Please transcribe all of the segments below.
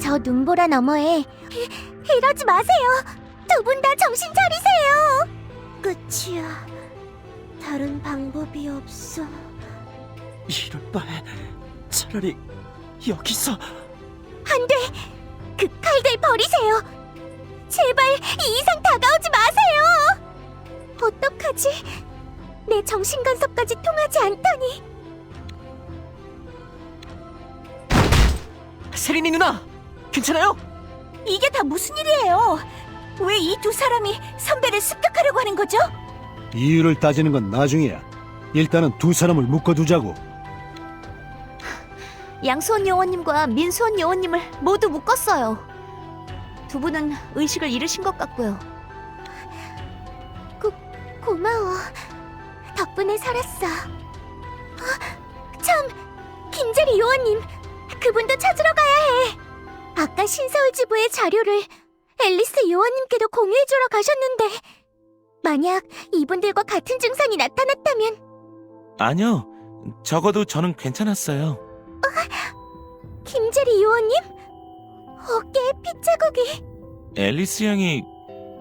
저 눈보라 너머에 이, 이러지 마세요. 두 분 다 정신 차리세요. 끝이야. 다른 방법이 없어. 이럴 바에 차라리 여기서 안 돼. 그 칼들 버리세요. 제발 이 이상 다가오지 마세요. 어떡하지? 내 정신간섭까지 통하지 않다니. 세린이 누나 괜찮아요? 이게 다 무슨 일이에요? 왜 이 두 사람이 선배를 습격하려고 하는 거죠? 이유를 따지는 건 나중이야. 일단은 두 사람을 묶어두자고. 양수원 요원님과 민수원 요원님을 모두 묶었어요. 두 분은 의식을 잃으신 것 같고요. 고, 고마워. 덕분에 살았어. 어, 참, 김재리 요원님, 그분도 찾으러 가야 해. 아까 신서울 지부의 자료를 앨리스 요원님께도 공유해주러 가셨는데, 만약 이분들과 같은 증상이 나타났다면 아니요. 적어도 저는 괜찮았어요. 김재리 요원님? 어깨에 핏자국이... 앨리스 양이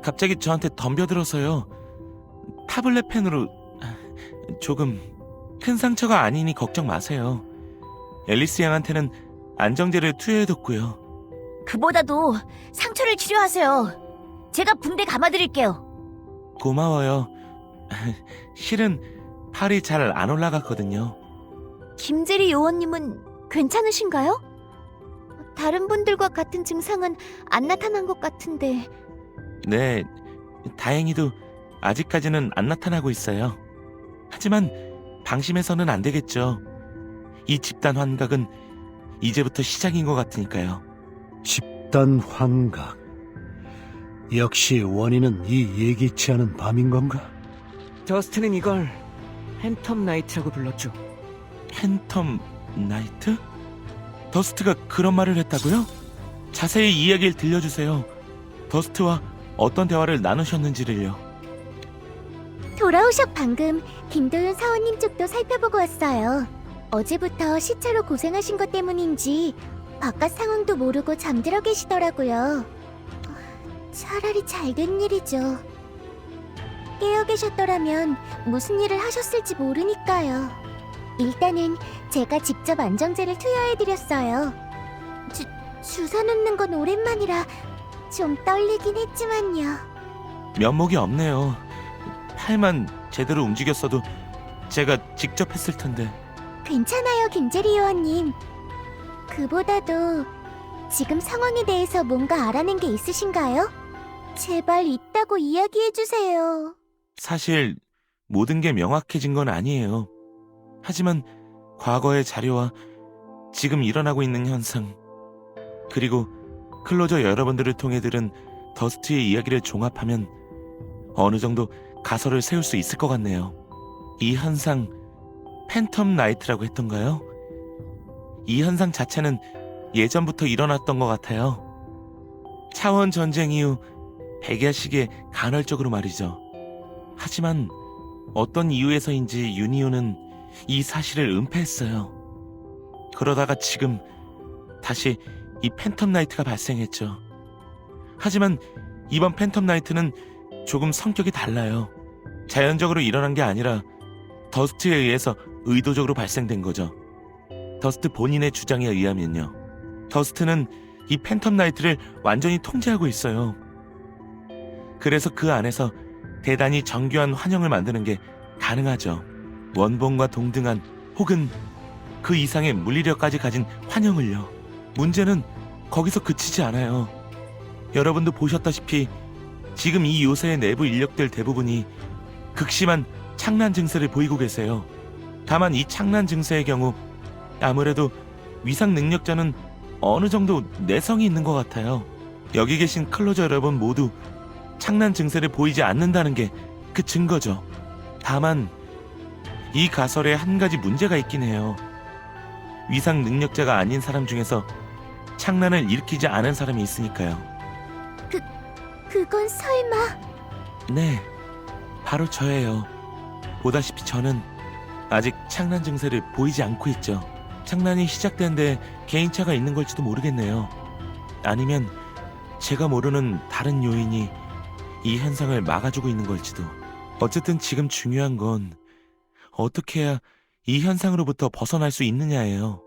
갑자기 저한테 덤벼들어서요. 타블렛 펜으로 조금 큰 상처가 아니니 걱정 마세요. 앨리스 양한테는 안정제를 투여해뒀고요. 그보다도 상처를 치료하세요. 제가 붕대 감아드릴게요. 고마워요. 실은 팔이 잘 안 올라갔거든요. 김재리 요원님은 괜찮으신가요? 다른 분들과 같은 증상은 안 나타난 것 같은데 네, 다행히도 아직까지는 안 나타나고 있어요. 하지만 방심해서는 안 되겠죠. 이 집단 환각은 이제부터 시작인 것 같으니까요. 집단 환각. 역시 원인은 이 예기치 않은 밤인 건가? 더스트는 이걸 팬텀 나이트라고 불렀죠 팬텀 나이트? 더스트가 그런 말을 했다고요? 자세히 이야기를 들려주세요. 더스트와 어떤 대화를 나누셨는지를요. 돌아오셨 방금 김도윤 사원님 쪽도 살펴보고 왔어요. 어제부터 시차로 고생하신 것 때문인지 바깥 상황도 모르고 잠들어 계시더라고요. 차라리 잘 된 일이죠. 깨어 계셨더라면 무슨 일을 하셨을지 모르니까요. 일단은 제가 직접 안정제를 투여해드렸어요. 주, 주사 놓는 건 오랜만이라 좀 떨리긴 했지만요. 면목이 없네요. 팔만 제대로 움직였어도 제가 직접 했을 텐데. 괜찮아요, 김재리 요원님. 그보다도 지금 상황에 대해서 뭔가 알아낸 게 있으신가요? 제발 있다고 이야기해주세요. 사실 모든 게 명확해진 건 아니에요. 하지만 과거의 자료와 지금 일어나고 있는 현상, 그리고 클로저 여러분들을 통해 들은 더스트의 이야기를 종합하면 어느 정도 가설을 세울 수 있을 것 같네요. 이 현상, 팬텀 나이트라고 했던가요? 이 현상 자체는 예전부터 일어났던 것 같아요. 차원 전쟁 이후 백야식에 간헐적으로 말이죠. 하지만 어떤 이유에서인지 유니온은 이 사실을 은폐했어요. 그러다가 지금 다시 이 팬텀 나이트가 발생했죠. 하지만 이번 팬텀 나이트는 조금 성격이 달라요. 자연적으로 일어난 게 아니라 더스트에 의해서 의도적으로 발생된 거죠. 더스트 본인의 주장에 의하면요. 더스트는 이 팬텀 나이트를 완전히 통제하고 있어요. 그래서 그 안에서 대단히 정교한 환영을 만드는 게 가능하죠. 원본과 동등한 혹은 그 이상의 물리력까지 가진 환영을요. 문제는 거기서 그치지 않아요. 여러분도 보셨다시피 지금 이 요새의 내부 인력들 대부분이 극심한 창난 증세를 보이고 계세요. 다만 이 창난 증세의 경우 아무래도 위상 능력자는 어느 정도 내성이 있는 것 같아요. 여기 계신 클로저 여러분 모두 창난 증세를 보이지 않는다는 게 그 증거죠. 다만 이 가설에 한 가지 문제가 있긴 해요. 위상 능력자가 아닌 사람 중에서 창난을 일으키지 않은 사람이 있으니까요. 그건 설마... 네, 바로 저예요. 보다시피 저는 아직 창난 증세를 보이지 않고 있죠. 창난이 시작된 데 개인차가 있는 걸지도 모르겠네요. 아니면 제가 모르는 다른 요인이 이 현상을 막아주고 있는 걸지도. 어쨌든 지금 중요한 건 어떻게 해야 이 현상으로부터 벗어날 수 있느냐예요.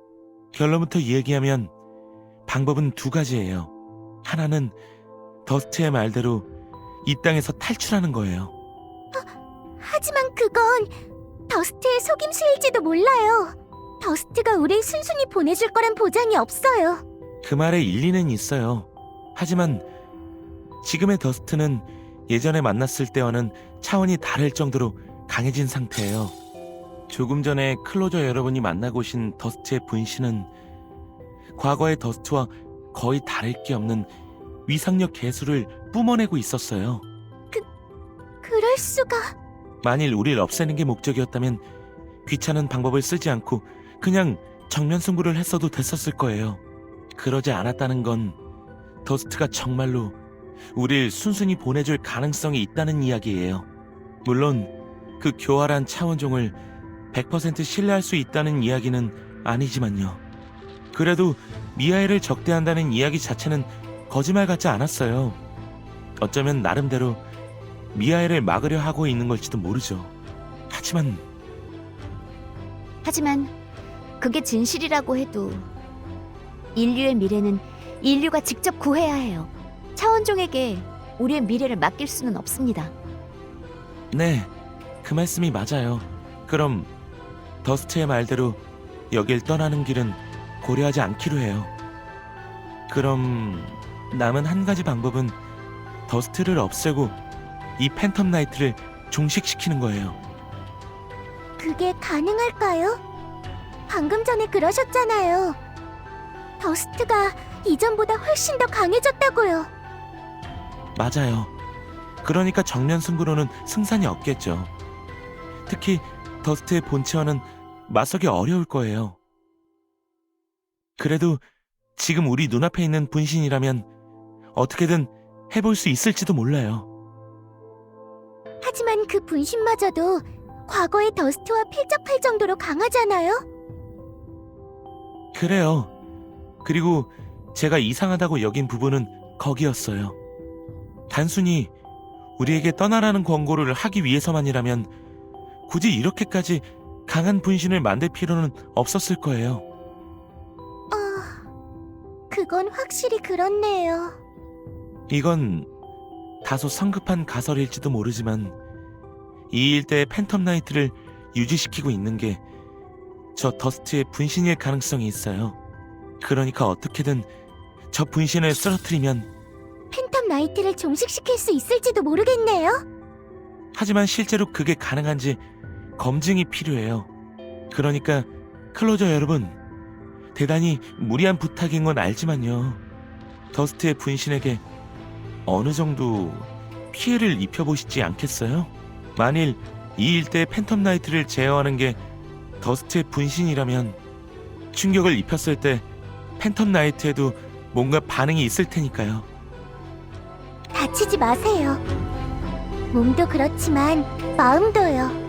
결론부터 이야기하면 방법은 두 가지예요. 하나는 더스트의 말대로 이 땅에서 탈출하는 거예요. 하지만 그건 더스트의 속임수일지도 몰라요. 더스트가 우릴 순순히 보내줄 거란 보장이 없어요. 그 말에 일리는 있어요. 하지만 지금의 더스트는 예전에 만났을 때와는 차원이 다를 정도로 강해진 상태예요. 조금 전에 클로저 여러분이 만나고 오신 더스트의 분신은 과거의 더스트와 거의 다를 게 없는 위상력 개수를 뿜어내고 있었어요. 그럴 수가. 만일 우리를 없애는 게 목적이었다면 귀찮은 방법을 쓰지 않고 그냥 정면 승부를 했어도 됐었을 거예요. 그러지 않았다는 건 더스트가 정말로 우릴 순순히 보내줄 가능성이 있다는 이야기예요. 물론 그 교활한 차원종을 100% 신뢰할 수 있다는 이야기는 아니지만요. 그래도 미아엘을 적대한다는 이야기 자체는 거짓말 같지 않았어요. 어쩌면 나름대로 미아엘을 막으려 하고 있는 걸지도 모르죠. 하지만 하지만 그게 진실이라고 해도 인류의 미래는 인류가 직접 구해야 해요. 차원종에게 우리의 미래를 맡길 수는 없습니다. 네, 그 말씀이 맞아요. 그럼 더스트의 말대로 여길 떠나는 길은 고려하지 않기로 해요. 그럼 남은 한 가지 방법은 더스트를 없애고 이 팬텀 나이트를 종식시키는 거예요. 그게 가능할까요? 방금 전에 그러셨잖아요. 더스트가 이전보다 훨씬 더 강해졌다고요. 맞아요. 그러니까 정면 승부로는 승산이 없겠죠. 특히 더스트의 본체와는 맞서기 어려울 거예요. 그래도 지금 우리 눈앞에 있는 분신이라면 어떻게든 해볼 수 있을지도 몰라요. 하지만 그 분신마저도 과거의 더스트와 필적할 정도로 강하잖아요. 그래요. 그리고 제가 이상하다고 여긴 부분은 거기였어요. 단순히 우리에게 떠나라는 권고를 하기 위해서만이라면 굳이 이렇게까지 강한 분신을 만들 필요는 없었을 거예요. 어, 그건 확실히 그렇네요. 이건 다소 성급한 가설일지도 모르지만 이 일대의 팬텀 나이트를 유지시키고 있는 게 저 더스트의 분신일 가능성이 있어요. 그러니까 어떻게든 저 분신을 쓰러뜨리면 팬텀 나이트를 종식시킬 수 있을지도 모르겠네요. 하지만 실제로 그게 가능한지 검증이 필요해요. 그러니까 클로저 여러분, 대단히 무리한 부탁인 건 알지만요. 더스트의 분신에게 어느 정도 피해를 입혀보시지 않겠어요? 만일 이 일대의 팬텀 나이트를 제어하는 게 더스트의 분신이라면 충격을 입혔을 때 팬텀 나이트에도 뭔가 반응이 있을 테니까요. 다치지 마세요. 몸도 그렇지만 마음도요.